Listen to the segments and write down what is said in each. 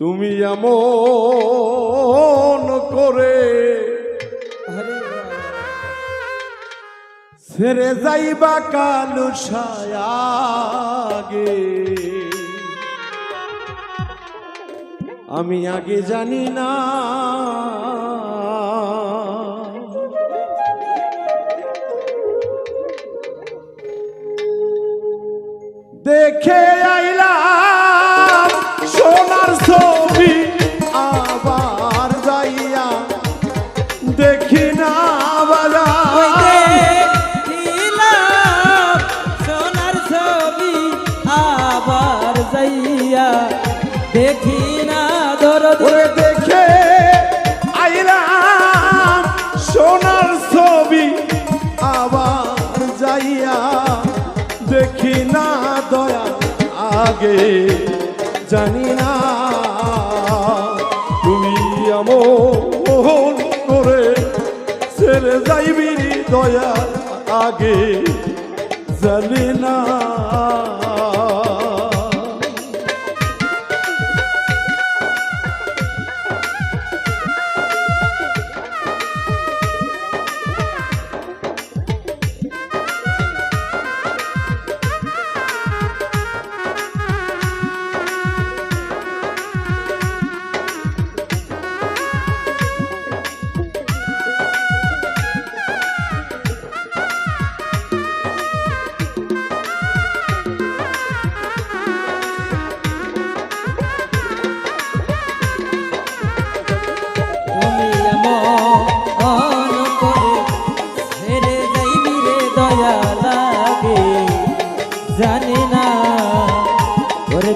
তুমি এমন করে ছেড়ে যাইবা কালু ছায়াগে আমি আগে জানি না। দেখে আইলাম সোনার ছবি আবার যাইয়া দেখি না সোনার ছবি আবার যাইয়া দেখি না ওরে দেখে আইলাম সোনার ছবি আবার যাইয়া দেখি না দয়া। আগে জানি না তুমি আমন করে ছেড়ে যাইবি দয়া আগে জানি না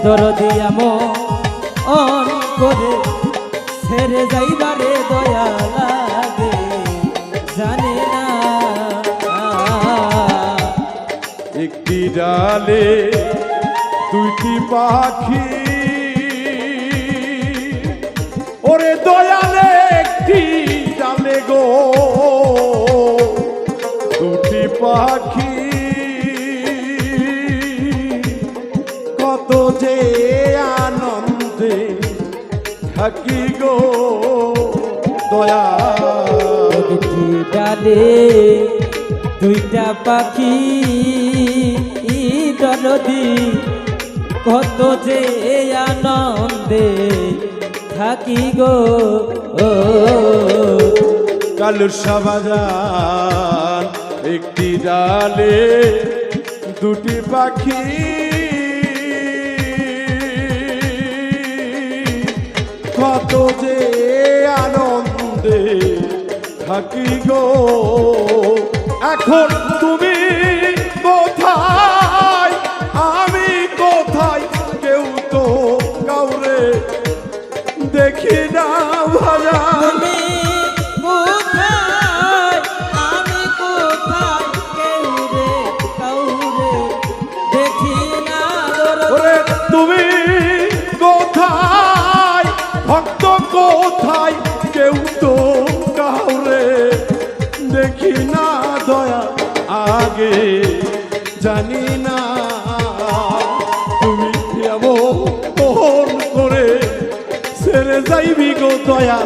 ওরে দরদি এমন করে। ছেড়ে যাইবা রে দয়া লাগে, জানি না। একটি ডালে দুইটি পাখি। ওরে দয়ালে, একটি ডালে গো। দুটি পাখি। কত যে আনন্দে থাকি গো দয়া। ডালে দুইটা পাখি দরদি কত যে আনন্দে থাকি গো কালুর সাবাজান একটি ডালে দুটি পাখি যে আনন্দে থাকি গো। এখন তুমি কোথায়? আমি কোথায়? কেউ তো কাউরে দেখি না ভাজা দেখি না দয়া আগে, জানি না তুমি এমন করে ছেড়ে যাইবি গো দয়া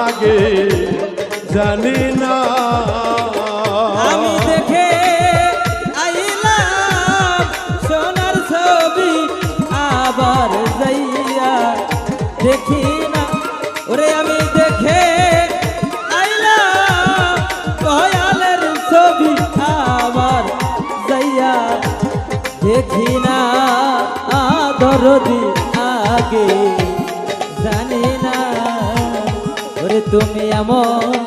আগে, জানি না দরদি আগে জানি না। ওরে তুমি এমন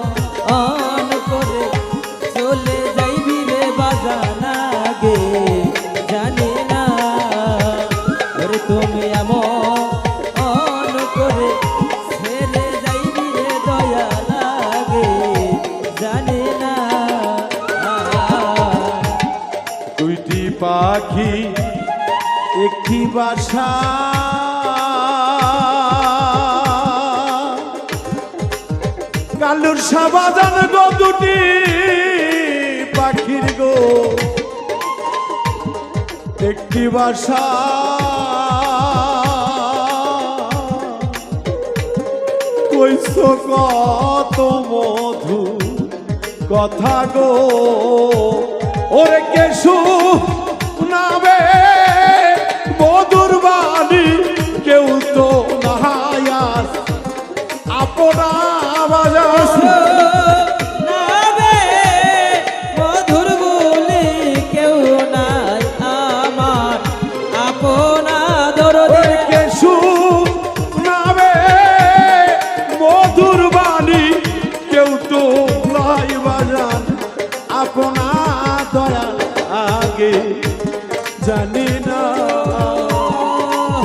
বাসা কালুর সাবাজান গো দুটি পাখির গো। একটি বাসা। কত মধু কথা গো। ওরে কেশু নামে মধুর বাণী কেউ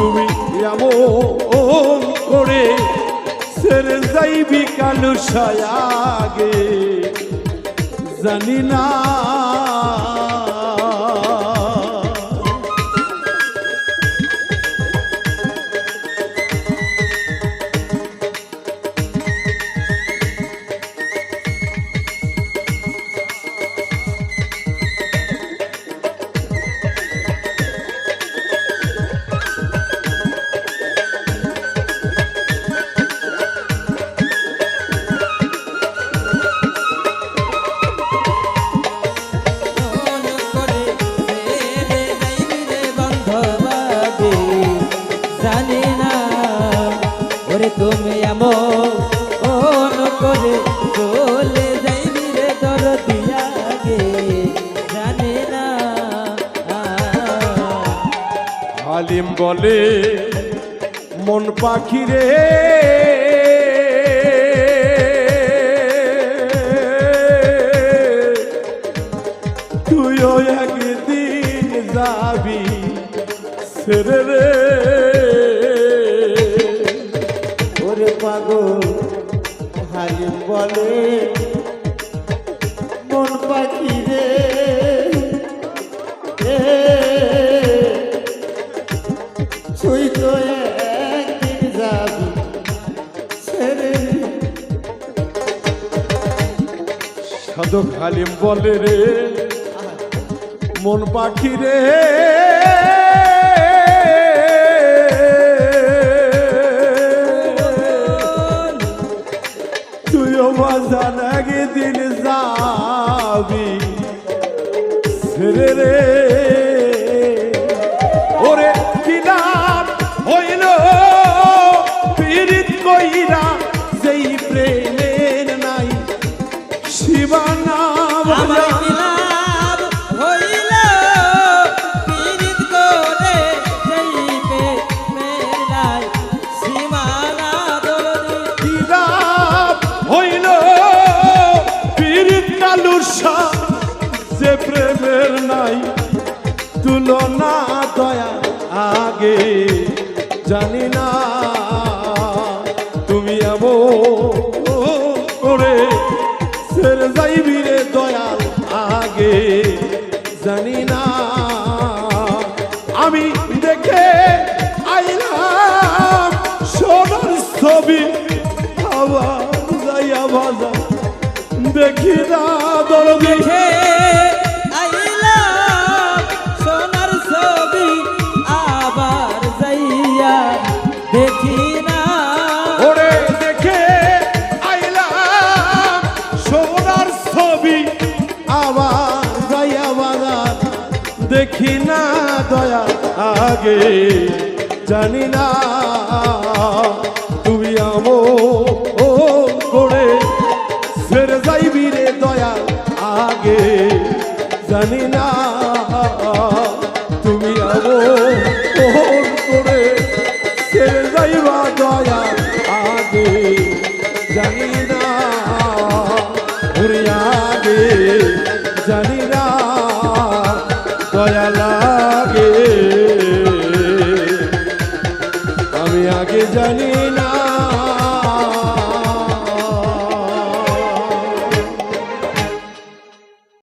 তুমি এমন করে সেরে যাইবি কালু আগে জানি না হালিম বলে মন পাখি রে তুইও একদিন যাবি সেরে রে। ওরে পাগল হালিম বলে তুই যাবি হালিম বলে রে মন পাখি রে। তুইও বাজান একদিন যাবি ছেড়ে রে শিবা আমার বিলাপ হইল পীড়িত করে যাইবে মেলাই সীমানা দরদি। কিরাম হইল পীড়িত কালুসা যে প্রেমের নাই তুলনা দয়া আগে। জানি না আমি দেখে আইলাম সোনার ছবি আবার যাইয়া বাজা দেখি না দরদি। দেখে দেখি আগে জানি না তুমি আমো ও করে ছেড়ে যাইবি রে দয়া আগে জানি না